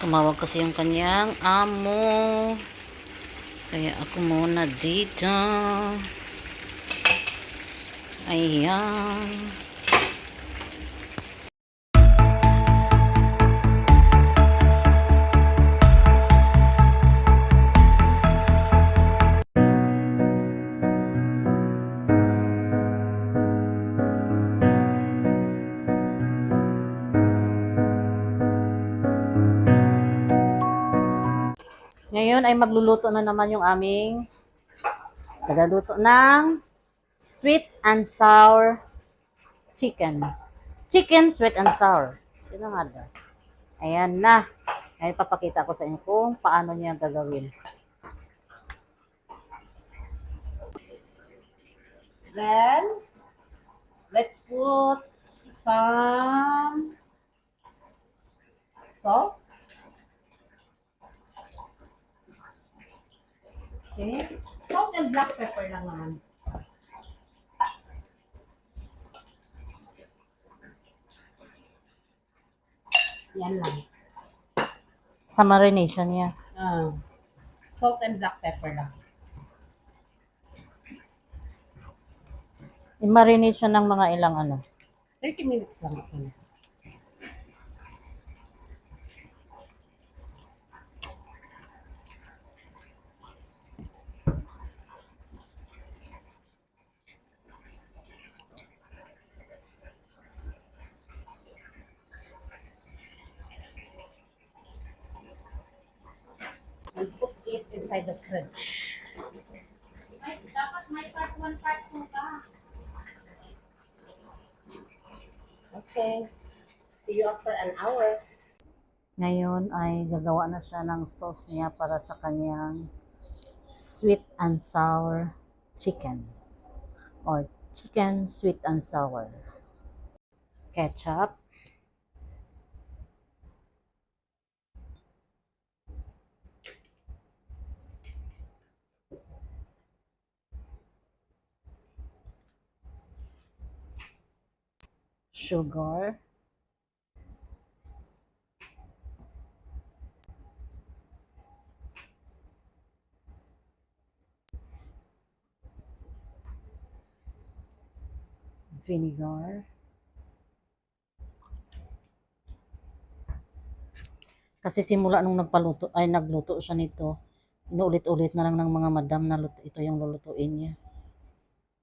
Tumawag kasi yung kanyang amo. Kaya ako muna dito. Ayan. Ngayon ay magluluto na naman yung aming tagaluto ng sweet and sour chicken. Chicken sweet and sour. Yun na nga daw. Ayan na. Ngayon papakita ko sa inyo kung paano niya gagawin. Then, let's put some salt. Okay. Salt and black pepper lang naman. Yan lang. Sa marination niya. Ah. Salt and black pepper lang. I-marination ng mga ilang ano. 30 minutes lang ito. and put it inside the fridge. Ay, dapat may part 1, part 2 ka. Okay. See you after an hour. Ngayon ay gagawa na siya ng sauce niya para sa kanyang sweet and sour chicken or chicken sweet and sour. Ketchup. Sugar, vinegar, kasi simula nung nagpaluto, ay nagluto siya nito, inuulit-ulit na lang ng mga madam na luto, ito yung lulutuin niya.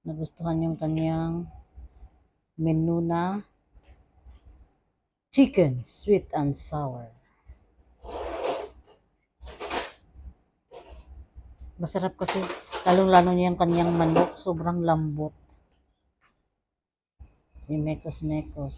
Nagustuhan yung kanyang menu na chicken sweet and sour. Masarap kasi lalong-lalo niya yung kanyang manok, sobrang lambot. Yung mekos-mekos.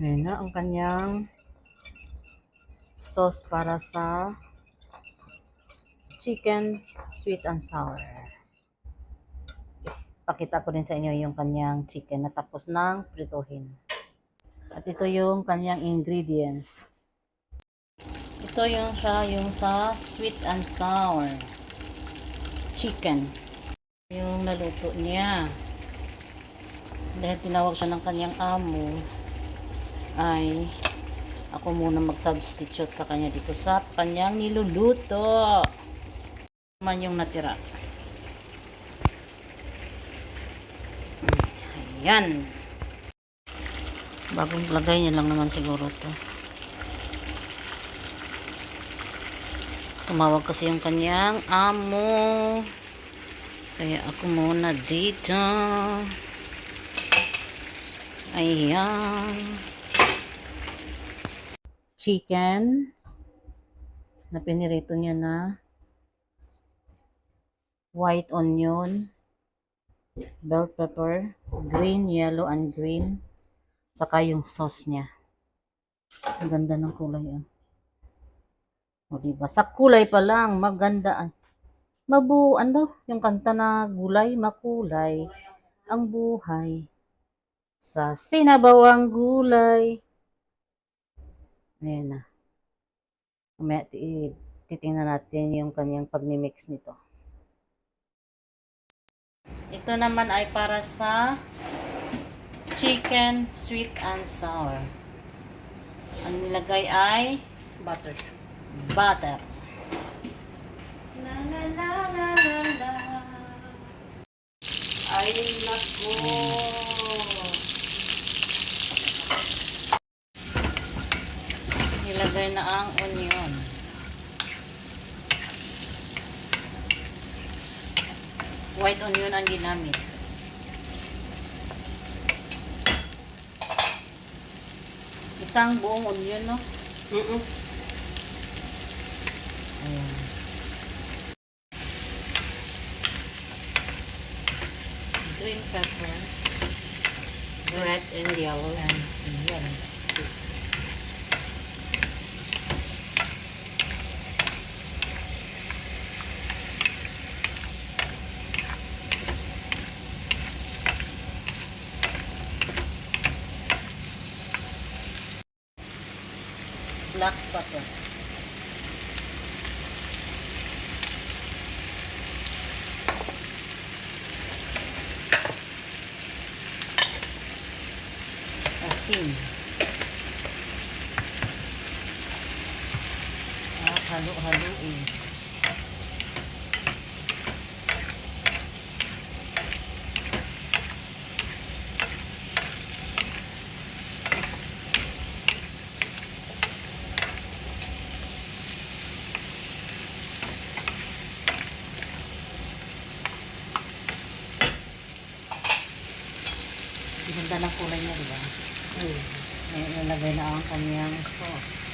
Ayan na ang kanyang sauce para sa chicken sweet and sour. Pakita ko din sa inyo yung kanyang chicken na tapos ng prituhin. At ito yung kanyang ingredients. Ito yung siya yung sa sweet and sour chicken. Yung naluto niya. Dahil tinawag siya ng kanyang amo, ay ako muna mag-substitute sa kanya dito sa kanyang niluluto. Man yung natira. Ayan. Bagong lagay niya lang naman siguro to. Tumawag kasi yung kanyang amo. Kaya ako muna dito. Ayan chicken na pinirito niya na white onion bell pepper green, yellow, and green saka yung sauce niya ang ganda ng kulay ah. o diba sa kulay pa lang maganda ah. Mabu, ano, yung kanta na gulay, makulay, ang buhay. Sa sinabawang gulay. Ayan na. Mamaya ti- titingnan natin yung kanyang pagmimix nito. Ito naman ay para sa chicken sweet and sour. Ang nilagay ay butter. Butter. La la la la la la. Ay, nako. Nilagay na ang onion. White onion ang ginamit. Isang buong onion, no? Mm-mm. Ayan. Green pepper. Red and yellow. And yan. Black pepper. Asin. Ah, halo-haluin. Ganda ng kulay niya, di ba? Mm. May nalagay na ang kanyang sauce.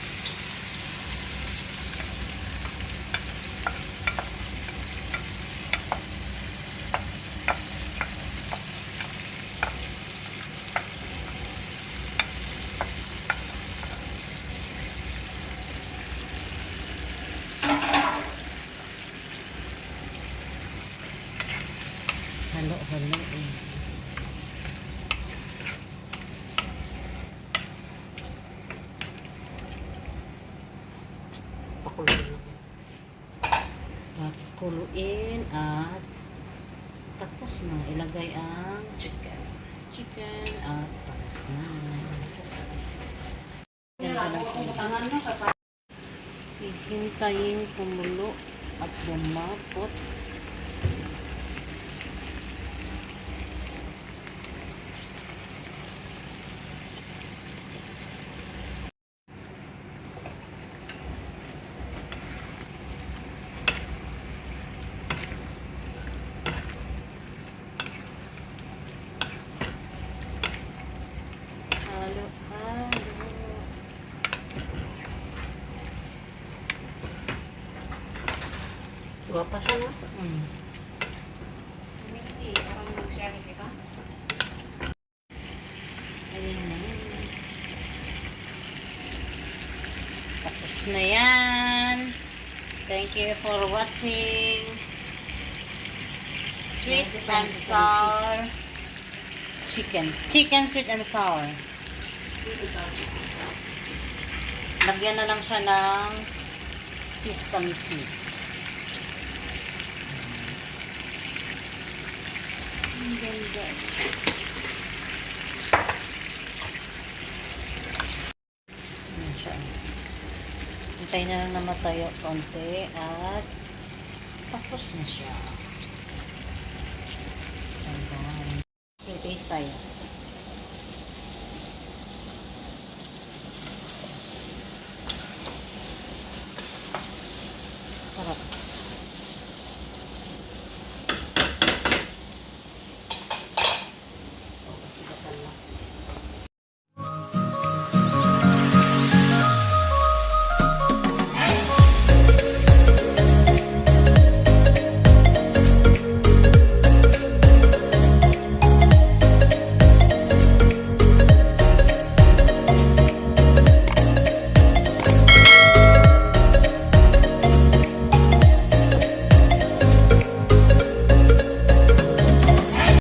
Halo-halo. eh. Pakuloy lang. Pakuluin at tapos na. Ilagay ang chicken. Chicken at tapos na. Hihintayin kumulo at lumapot. Guwapa siya na. Mm. Hindi kasi parang mag-share kita. Ayan na. Tapos na yan. Thank you for watching. Sweet and sour chicken. Chicken sweet and sour. Lagyan na lang siya ng sesame seed. Ang ganda. Ayan siya. Hintay na lang namatayo konti at tapos na siya. Ganda. Okay, paste tayo. Sarap.